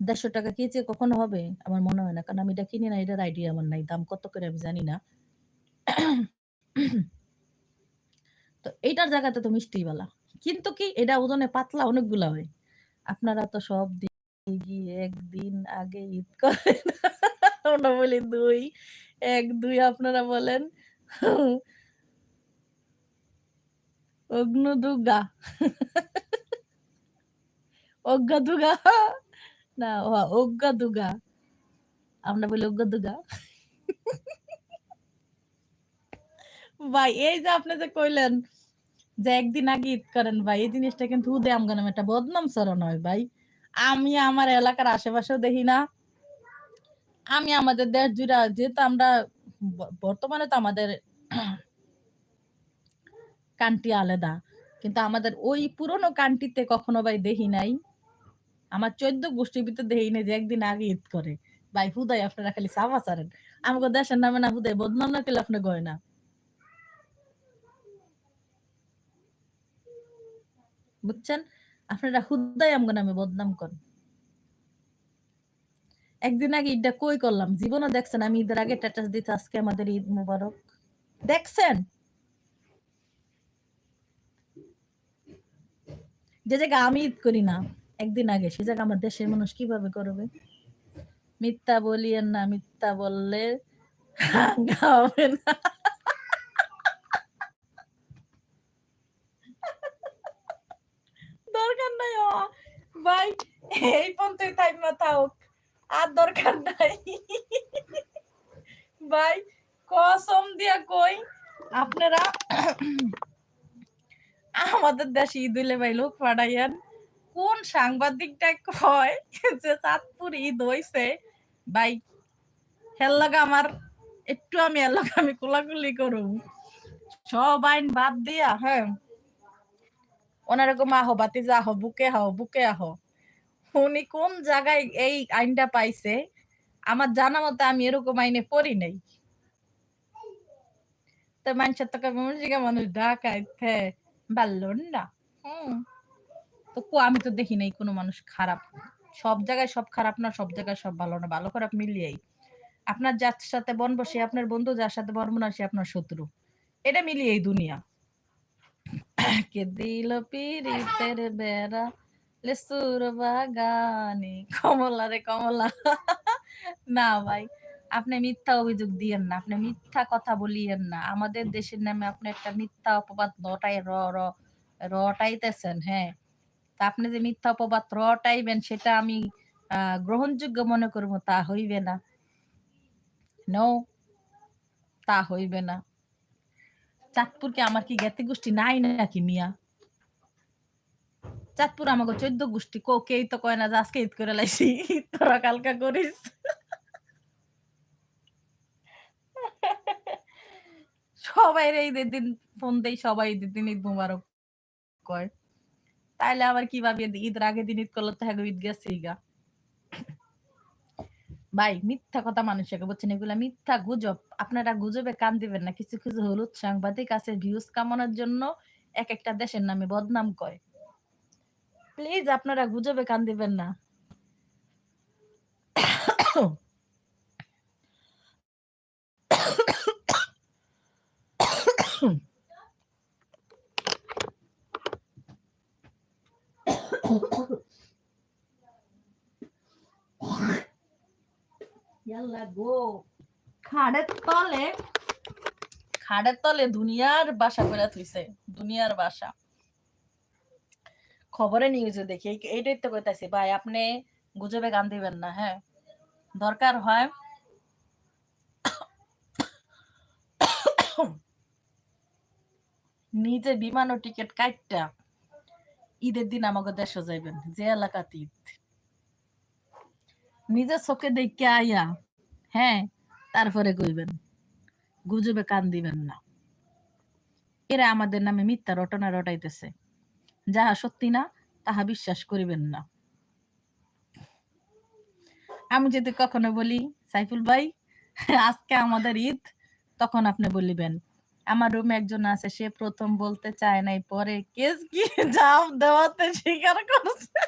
দেড়শো টাকা কেজি কখনো হবে, আমার মনে হয় না। কারণ আমি এটা কিনি না, এটার আইডিয়া আমার নাই। দাম কত করে আমি জানি না। তো এইটার জায়গাতে তো মিষ্টিওয়ালা কিন্তু কি, এটা ওজনে পাতলা অনেকগুলা হয়। আপনারা তো সব গিয়ে একদিন আগে ঈদ করেন। বলি দুই, এক, দুই আপনারা বলেন। অগ্নুদুগা অজ্ঞাদুগা না অজ্ঞাদুগা আমরা বলি অজ্ঞাদুগা ভাই, এই যে আপনি যে কইলেন যে একদিন আগে ঈদ করেন, ভাই, এই জিনিসটা কিন্তু একটা বদনাম চরণ হয়, ভাই। আমি আমার এলাকার আশেপাশেও দেখি না। আমি আমাদের দেশ জুড়ে যেহেতু আমরা বর্তমানে তো আমাদের কান্ট্রি আলাদা, কিন্তু আমাদের ওই পুরনো কান্ট্রিতে কখনো ভাই দেখি নাই। আমার চোদ্দ গোষ্ঠীর ভিতরে দেখি নাই যে একদিন আগে ঈদ করে। ভাই, হুদাই আপনারা খালি সাফা সারেন আমাকে দেশের নামে না হুদাই বদনাম না কেলে আপনি গয় না বুঝছেন? আপনারা হুদাই আমগো নামে বদনাম করেন। একদিন আগে ঈদটা কই করলাম? জীবনও দেখছেন, আমি ঈদের আগে স্ট্যাটাস দিতে আজকে আমাদের ঈদ মুবারক। দেখছেন? যে জায়গা আমি ঈদ করি না একদিন আগে, সে জায়গা আমার দেশের মানুষ কীভাবে করবে? মিথ্যা বলিয়েন না, মিথ্যা বললে হবে না। দরকার নাই ভাই, এই পর্যন্তই থাইমা থাক, আর দরকার নাই। ভাই, কসম দিয়া কই, আপনারা আমাদের দেশে ঈদ হইলে ভাই লোক পাঠাইয়েন। কোন সাংবাদিকটা কয় যে চাঁদপুর ঈদ হইছে? ভাই হেল্লাগা আমার, একটু আমি এলাকা আমি কোলাকুলি করুম। সব আইন বাদ দিয়া হ্যাঁ। ওনারকম আহ বাতি যা আহ বুকে আহ বুকে, আহ। উনি কোন জায়গায় এই আইনটা পাইছে? আমার জানা মতে আমি এরকম আইনে পড়ি নাই। তো মানুষের তো মানুষ ঢাকাইতে পারল না। হম। তো আমি তো দেখি নাই কোনো মানুষ খারাপ। সব জায়গায় সব খারাপ না, সব জায়গায় সব ভালো না। ভালো খারাপ মিলিয়েই। আপনার যার সাথে বনবো, সে আপনার বন্ধু, যার সাথে বনবো না, সে আপনার শত্রু। এটা মিলিয়ে এই দুনিয়া। কে দিল পিরিতের বেড়া? লেসুর বাগানে। কমলা রে কমলা। না ভাই, আপনি মিথ্যা অভিযোগ দিয়েন না। আপনি মিথ্যা কথা বলিয়েন না। আমাদের দেশের নামে আপনি একটা মিথ্যা অপবাদ র র, রটাইতেছেন হ্যাঁ। তা আপনি যে মিথ্যা অপবাদ রটাইবেন, সেটা আমি গ্রহণযোগ্য মনে করব, তা হইবে না। নো তা হইবে না। চাঁদপুরকে আমার কি জ্ঞাতি গোষ্ঠী নাই নাকি মিয়া? চাঁদপুর আমাকে চোদ্দ গোষ্ঠী, কো, কেই তো কয় না, যে আজকে ঈদ করে লাইছি তোরা কালকা করিস। সবাই ঈদের দিন ফোন দেই, সবাই ঈদের দিন ঈদ মুবারক কয়। তাইলে আবার কি ভাবি ঈদের আগে দিন ঈদ করল তো হ্যাঁ ঈদ গেছে গা ভাই, মিথ্যা কথা মানুষকে বলছেন, এগুলা মিথ্যা গুজব। আপনারা গুজবে কান দিবেন না, কিছু কিছু হলুদ সাংবাদিক আছে ভিউজ কামানোর জন্য এক একটা দেশের নামে বদনাম করে। প্লিজ আপনারা গুজবে কান দিবেন না। খাড়ের তলে দুনিয়ার বাসা করে থুইছে দুনিয়ার বাসা খবরে নিউজে দেখি। এইটাই তো কইতাছি, ভাই, আপনি গুজবে গান দিবেন না হ্যাঁ? দরকার হয় নিজে বিমান ও টিকিট কাটটা ঈদের দিন আমাকে দেশে যাইবেন, যে এলাকাতে ঈদ। নিজের চোখে দেখে আইয়া হ্যাঁ তারপরে কইবেন, গুজবে কান দিবেন না। এরা আমাদের নামে মিথ্যা রটনা রটাইতেছে, যাহা সত্যি না, তাহা বিশ্বাস করিবেন না। আমি যদি কখনো বলি, সাইফুল ভাই, আজকে আমাদের ঈদ, তখন আপনি বলিবেন আমার রুমে একজন আছে, সে প্রথম বলতে চায় নাই, পরে কেস কি? জাম দেওয়াতে স্বীকার করছে।